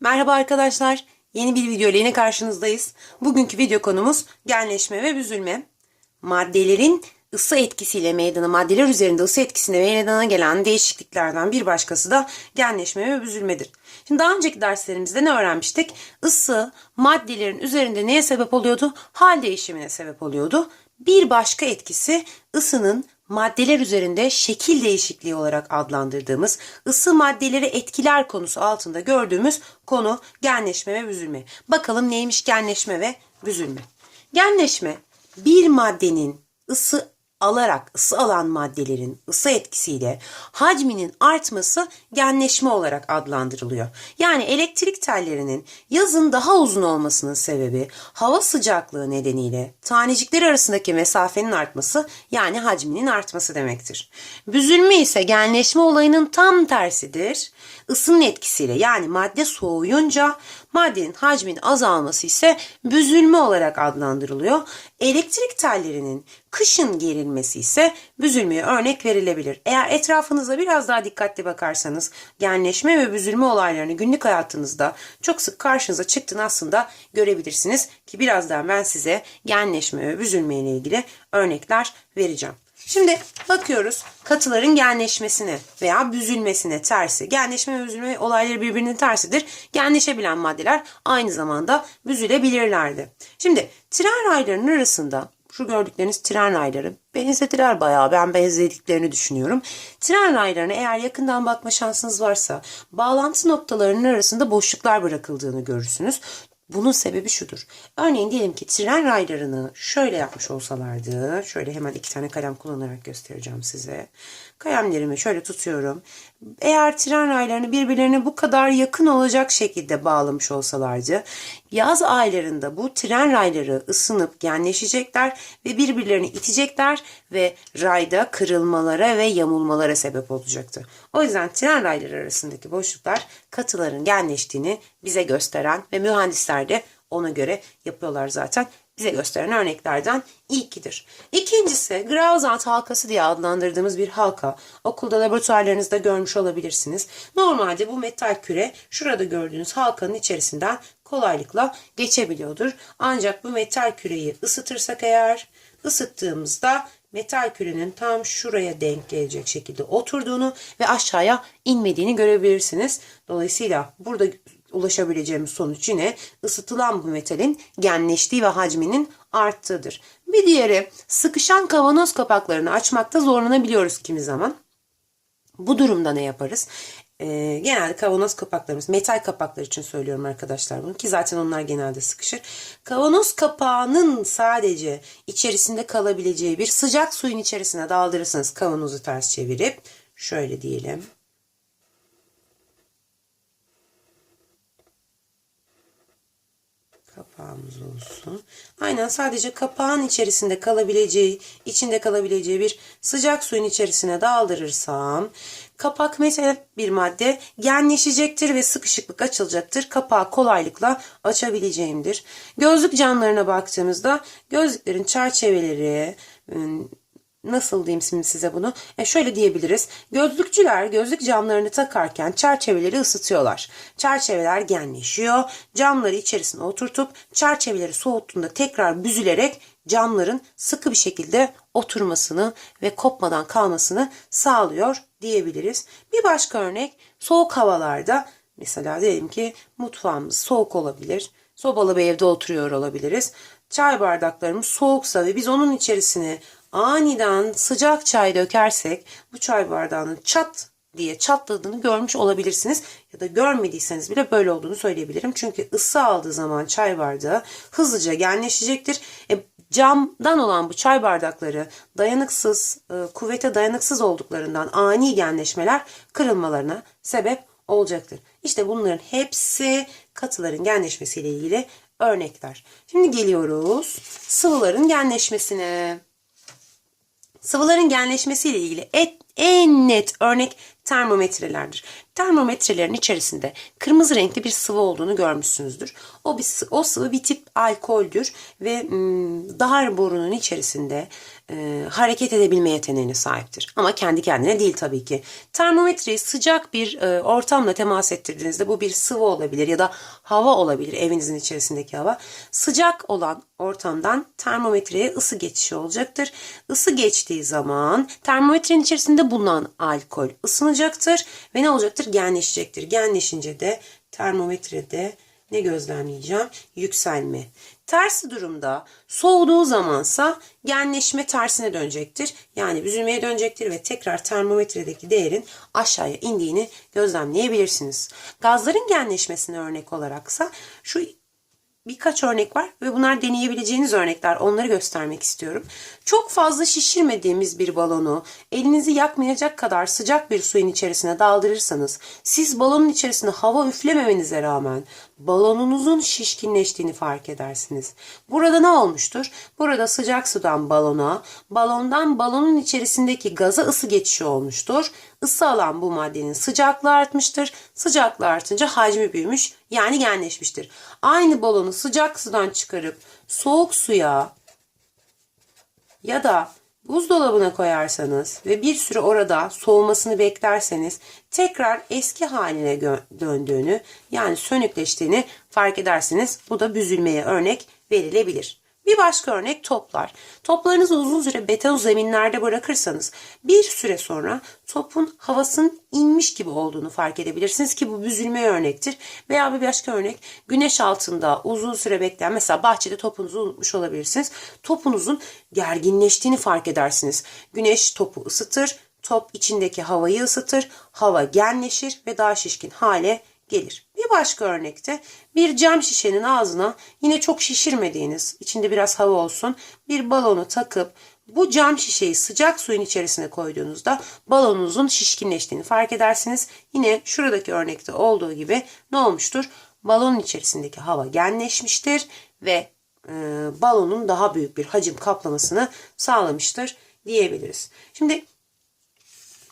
Merhaba arkadaşlar. Yeni bir video ile yine karşınızdayız. Bugünkü video konumuz genleşme ve büzülme. Maddelerin ısı etkisiyle meydana, maddeler üzerinde ısı etkisiyle meydana gelen değişikliklerden bir başkası da genleşme ve büzülmedir. Şimdi daha önceki derslerimizde ne öğrenmiştik? Isı maddelerin üzerinde neye sebep oluyordu? Hal değişimine sebep oluyordu. Bir başka etkisi ısının maddeler üzerinde şekil değişikliği olarak adlandırdığımız ısı maddeleri etkiler konusu altında gördüğümüz konu genleşme ve büzülme. Bakalım neymiş genleşme ve büzülme. Genleşme bir maddenin ısı alarak ısı alan maddelerin ısı etkisiyle hacminin artması genleşme olarak adlandırılıyor. Yani elektrik tellerinin yazın daha uzun olmasının sebebi hava sıcaklığı nedeniyle tanecikler arasındaki mesafenin artması yani hacminin artması demektir. Büzülme ise genleşme olayının tam tersidir. Isının etkisiyle yani madde soğuyunca maddenin hacminin azalması ise büzülme olarak adlandırılıyor. Elektrik tellerinin kışın gerilmesi ise büzülmeye örnek verilebilir. Eğer etrafınıza biraz daha dikkatli bakarsanız genleşme ve büzülme olaylarını günlük hayatınızda çok sık karşınıza çıktığını aslında görebilirsiniz ki birazdan ben size genleşme ve büzülme ile ilgili örnekler vereceğim. Şimdi bakıyoruz katıların genleşmesine veya büzülmesine tersi. Genleşme ve büzülme olayları birbirinin tersidir. Genleşebilen maddeler aynı zamanda büzülebilirlerdi. Şimdi tren raylarının arasında şu gördükleriniz tren rayları benzediler bayağı ben benzediklerini düşünüyorum. Tren raylarına eğer yakından bakma şansınız varsa bağlantı noktalarının arasında boşluklar bırakıldığını görürsünüz. Bunun sebebi şudur. Örneğin diyelim ki tren raylarını şöyle yapmış olsalardı. Şöyle hemen iki tane kalem kullanarak göstereceğim size. Kalemlerimi şöyle tutuyorum. Eğer tren raylarını birbirlerine bu kadar yakın olacak şekilde bağlamış olsalardı yaz aylarında bu tren rayları ısınıp genleşecekler ve birbirlerini itecekler ve rayda kırılmalara ve yamulmalara sebep olacaktı. O yüzden tren rayları arasındaki boşluklar katıların genleştiğini bize gösteren ve mühendisler de ona göre yapıyorlar zaten bize gösteren örneklerden ilkidir. İkincisi Grauzant halkası diye adlandırdığımız bir halka. Okulda laboratuvarlarınızda görmüş olabilirsiniz. Normalde bu metal küre şurada gördüğünüz halkanın içerisinden kolaylıkla geçebiliyordur. Ancak bu metal küreyi ısıtırsak eğer ısıttığımızda metal kürenin tam şuraya denk gelecek şekilde oturduğunu ve aşağıya inmediğini görebilirsiniz. Dolayısıyla burada ulaşabileceğimiz sonuç yine ısıtılan bu metalin genleştiği ve hacminin arttığıdır. Bir diğeri sıkışan kavanoz kapaklarını açmakta zorlanabiliyoruz kimi zaman. Bu durumda ne yaparız? Ee, genelde kavanoz kapaklarımız, metal kapaklar için söylüyorum arkadaşlar bunu ki zaten onlar genelde sıkışır. Kavanoz kapağının sadece içerisinde kalabileceği bir sıcak suyun içerisine daldırırsanız kavanozu ters çevirip şöyle diyelim. Kapağımız olsun. Aynen sadece kapağın içerisinde kalabileceği, içinde kalabileceği bir sıcak suyun içerisine daldırırsam kapak metal bir madde genleşecektir ve sıkışıklık açılacaktır. Kapağı kolaylıkla açabileceğimdir. Gözlük camlarına baktığımızda gözlüklerin çerçeveleri nasıl diyeyim şimdi size bunu? E şöyle diyebiliriz. Gözlükçüler gözlük camlarını takarken çerçeveleri ısıtıyorlar. Çerçeveler genleşiyor. Camları içerisine oturtup çerçeveleri soğuttuğunda tekrar büzülerek camların sıkı bir şekilde oturmasını ve kopmadan kalmasını sağlıyor diyebiliriz. Bir başka örnek soğuk havalarda mesela diyelim ki mutfağımız soğuk olabilir. Sobalı bir evde oturuyor olabiliriz. Çay bardaklarımız soğuksa ve biz onun içerisine aniden sıcak çay dökersek bu çay bardağının çat diye çatladığını görmüş olabilirsiniz. Ya da görmediyseniz bile böyle olduğunu söyleyebilirim. Çünkü ısı aldığı zaman çay bardağı hızlıca genleşecektir. E, camdan olan bu çay bardakları dayanıksız, e, kuvvete dayanıksız olduklarından ani genleşmeler kırılmalarına sebep olacaktır. İşte bunların hepsi katıların genleşmesiyle ilgili örnekler. Şimdi geliyoruz sıvıların genleşmesine. Sıvıların genleşmesiyle ilgili et, en net örnek termometrelerdir. Termometrelerin içerisinde kırmızı renkli bir sıvı olduğunu görmüşsünüzdür. O bir o sıvı bir tip alkoldür ve mm, dar borunun içerisinde e, hareket edebilme yeteneğine sahiptir. Ama kendi kendine değil tabii ki. Termometreyi sıcak bir e, ortamla temas ettirdiğinizde bu bir sıvı olabilir ya da hava olabilir evinizin içerisindeki hava. Sıcak olan ortamdan termometreye ısı geçişi olacaktır. Isı geçtiği zaman termometrenin içerisinde bulunan alkol ısınacaktır ve ne olacaktır? Genleşecektir. Genleşince de termometrede ne gözlemleyeceğim? Yükselme. Tersi durumda soğuduğu zamansa genleşme tersine dönecektir. Yani büzülmeye dönecektir ve tekrar termometredeki değerin aşağıya indiğini gözlemleyebilirsiniz. Gazların genleşmesine örnek olaraksa şu birkaç örnek var ve bunlar deneyebileceğiniz örnekler. Onları göstermek istiyorum. Çok fazla şişirmediğimiz bir balonu elinizi yakmayacak kadar sıcak bir suyun içerisine daldırırsanız siz balonun içerisine hava üflememenize rağmen balonunuzun şişkinleştiğini fark edersiniz. Burada ne olmuştur? Burada sıcak sudan balona, balondan balonun içerisindeki gaza ısı geçişi olmuştur. Isı alan bu maddenin sıcaklığı artmıştır. Sıcaklığı artınca hacmi büyümüş yani genleşmiştir. Aynı balonu sıcak sudan çıkarıp soğuk suya ya da buzdolabına koyarsanız ve bir süre orada soğumasını beklerseniz tekrar eski haline döndüğünü yani sönükleştiğini fark edersiniz. Bu da büzülmeye örnek verilebilir. Bir başka örnek toplar. Toplarınızı uzun süre beton zeminlerde bırakırsanız bir süre sonra topun havasının inmiş gibi olduğunu fark edebilirsiniz ki bu büzülmeye örnektir. Veya bir başka örnek güneş altında uzun süre bekleyen mesela bahçede topunuzu unutmuş olabilirsiniz. Topunuzun gerginleştiğini fark edersiniz. Güneş topu ısıtır, top içindeki havayı ısıtır, hava genleşir ve daha şişkin hale gelir. Bir başka örnekte bir cam şişenin ağzına yine çok şişirmediğiniz, içinde biraz hava olsun bir balonu takıp bu cam şişeyi sıcak suyun içerisine koyduğunuzda balonunuzun şişkinleştiğini fark edersiniz. Yine şuradaki örnekte olduğu gibi ne olmuştur? Balonun içerisindeki hava genleşmiştir ve e, balonun daha büyük bir hacim kaplamasını sağlamıştır diyebiliriz. Şimdi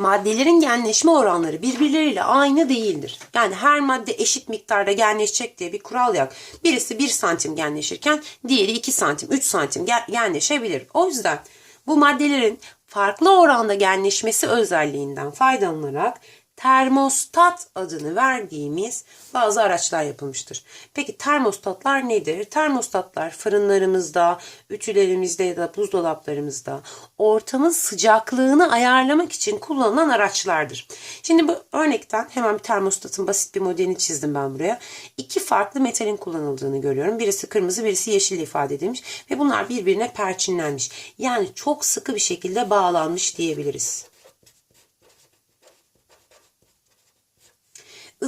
maddelerin genleşme oranları birbirleriyle aynı değildir. Yani her madde eşit miktarda genleşecek diye bir kural yok. Birisi 1 santim genleşirken diğeri 2 santim, 3 santim gen- genleşebilir. O yüzden bu maddelerin farklı oranda genleşmesi özelliğinden faydalanarak termostat adını verdiğimiz bazı araçlar yapılmıştır. Peki termostatlar nedir? Termostatlar fırınlarımızda, ütülerimizde ya da buzdolaplarımızda ortamın sıcaklığını ayarlamak için kullanılan araçlardır. Şimdi bu örnekten hemen bir termostatın basit bir modelini çizdim ben buraya. İki farklı metalin kullanıldığını görüyorum. Birisi kırmızı, birisi yeşil ifade edilmiş ve bunlar birbirine perçinlenmiş. Yani çok sıkı bir şekilde bağlanmış diyebiliriz.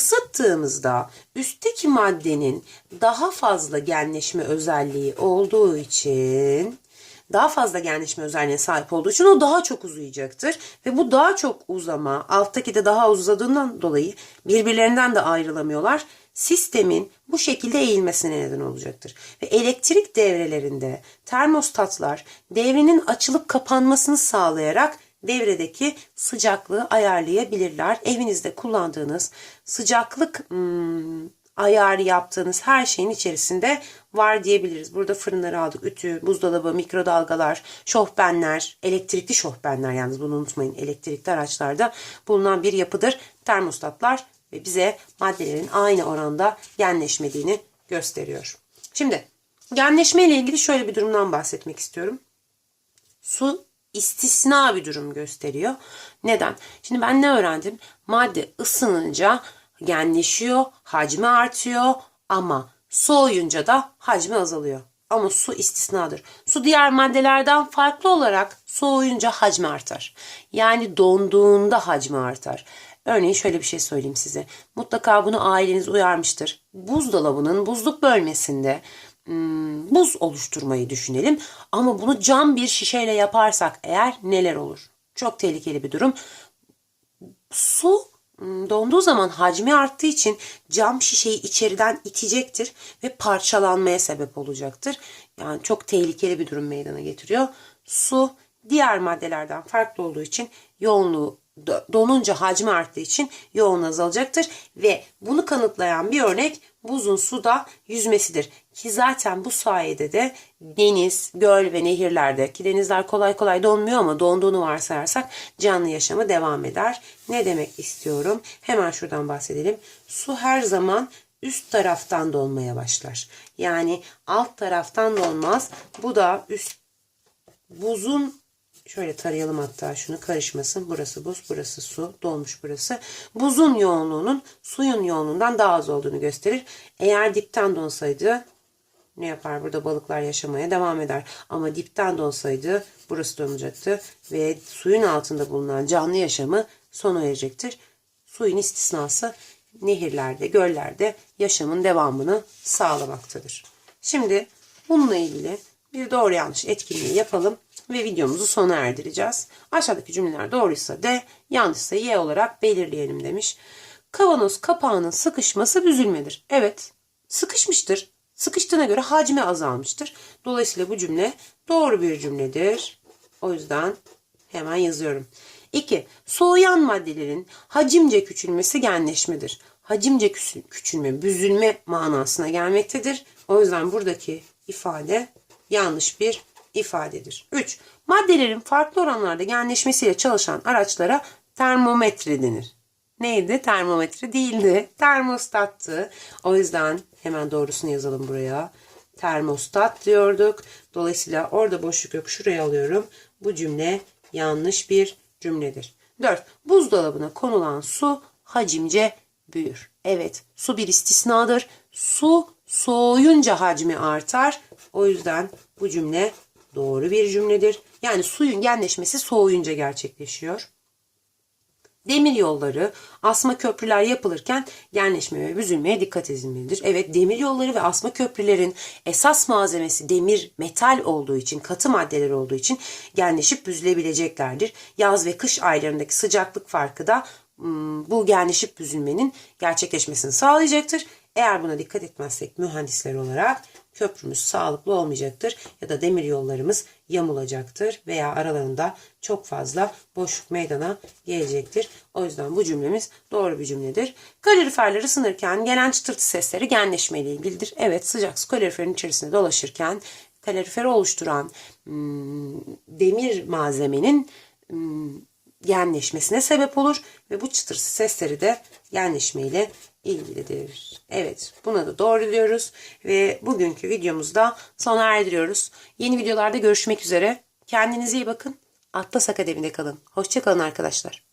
Isıttığımızda üstteki maddenin daha fazla genleşme özelliği olduğu için daha fazla genleşme özelliğine sahip olduğu için o daha çok uzayacaktır. Ve bu daha çok uzama alttaki de daha uzadığından dolayı birbirlerinden de ayrılamıyorlar. Sistemin bu şekilde eğilmesine neden olacaktır. Ve elektrik devrelerinde termostatlar devrenin açılıp kapanmasını sağlayarak devredeki sıcaklığı ayarlayabilirler. Evinizde kullandığınız sıcaklık hmm, ayarı yaptığınız her şeyin içerisinde var diyebiliriz. Burada fırınları aldık. Ütü, buzdolabı, mikrodalgalar, şofbenler, elektrikli şofbenler yalnız bunu unutmayın. Elektrikli araçlarda bulunan bir yapıdır. Termostatlar ve bize maddelerin aynı oranda genleşmediğini gösteriyor. Şimdi genleşme ile ilgili şöyle bir durumdan bahsetmek istiyorum. Su istisna bir durum gösteriyor. Neden? Şimdi ben ne öğrendim? Madde ısınınca genleşiyor, hacmi artıyor ama soğuyunca da hacmi azalıyor. Ama su istisnadır. Su diğer maddelerden farklı olarak soğuyunca hacmi artar. Yani donduğunda hacmi artar. Örneğin şöyle bir şey söyleyeyim size. Mutlaka bunu aileniz uyarmıştır. Buzdolabının buzluk bölmesinde hmm, buz oluşturmayı düşünelim. Ama bunu cam bir şişeyle yaparsak eğer neler olur? Çok tehlikeli bir durum. Su hmm, donduğu zaman hacmi arttığı için cam şişeyi içeriden itecektir ve parçalanmaya sebep olacaktır. Yani çok tehlikeli bir durum meydana getiriyor. Su diğer maddelerden farklı olduğu için yoğunluğu do- donunca hacmi arttığı için yoğun azalacaktır ve bunu kanıtlayan bir örnek buzun suda yüzmesidir. Ki zaten bu sayede de deniz, göl ve nehirlerde ki denizler kolay kolay donmuyor ama donduğunu varsayarsak canlı yaşamı devam eder. Ne demek istiyorum? Hemen şuradan bahsedelim. Su her zaman üst taraftan donmaya başlar. Yani alt taraftan donmaz. Bu da üst buzun şöyle tarayalım hatta şunu karışmasın. Burası buz, burası su, dolmuş burası. Buzun yoğunluğunun suyun yoğunluğundan daha az olduğunu gösterir. Eğer dipten donsaydı ne yapar? Burada balıklar yaşamaya devam eder. Ama dipten donsaydı burası donacaktı ve suyun altında bulunan canlı yaşamı sona erecektir. Suyun istisnası nehirlerde, göllerde yaşamın devamını sağlamaktadır. Şimdi bununla ilgili bir doğru yanlış etkinliği yapalım ve videomuzu sona erdireceğiz. Aşağıdaki cümleler doğruysa D, yanlışsa Y olarak belirleyelim demiş. Kavanoz kapağının sıkışması büzülmedir. Evet, sıkışmıştır. Sıkıştığına göre hacmi azalmıştır. Dolayısıyla bu cümle doğru bir cümledir. O yüzden hemen yazıyorum. 2. Soğuyan maddelerin hacimce küçülmesi genleşmedir. Hacimce küçül- küçülme, büzülme manasına gelmektedir. O yüzden buradaki ifade yanlış bir ifadedir. 3. Maddelerin farklı oranlarda genleşmesiyle çalışan araçlara termometre denir. Neydi? Termometre değildi. Termostattı. O yüzden hemen doğrusunu yazalım buraya. Termostat diyorduk. Dolayısıyla orada boşluk yok. Şuraya alıyorum. Bu cümle yanlış bir cümledir. 4. Buzdolabına konulan su hacimce büyür. Evet, su bir istisnadır. Su soğuyunca hacmi artar. O yüzden bu cümle doğru bir cümledir. Yani suyun genleşmesi soğuyunca gerçekleşiyor. Demir yolları, asma köprüler yapılırken genleşme ve büzülmeye dikkat edilmelidir. Evet demir yolları ve asma köprülerin esas malzemesi demir, metal olduğu için, katı maddeler olduğu için genleşip büzülebileceklerdir. Yaz ve kış aylarındaki sıcaklık farkı da bu genleşip büzülmenin gerçekleşmesini sağlayacaktır. Eğer buna dikkat etmezsek mühendisler olarak köprümüz sağlıklı olmayacaktır ya da demir yollarımız yamulacaktır veya aralarında çok fazla boşluk meydana gelecektir. O yüzden bu cümlemiz doğru bir cümledir. Kaloriferler ısınırken gelen çıtırtı sesleri genleşme ile ilgilidir. Evet sıcak su kaloriferin içerisinde dolaşırken kaloriferi oluşturan hmm, demir malzemenin hmm, genleşmesine sebep olur ve bu çıtırtı sesleri de genleşme ile ilgilidir. Evet buna da doğru diyoruz ve bugünkü videomuzda sona erdiriyoruz. Yeni videolarda görüşmek üzere. Kendinize iyi bakın. Atlas Akademi'de kalın. Hoşçakalın arkadaşlar.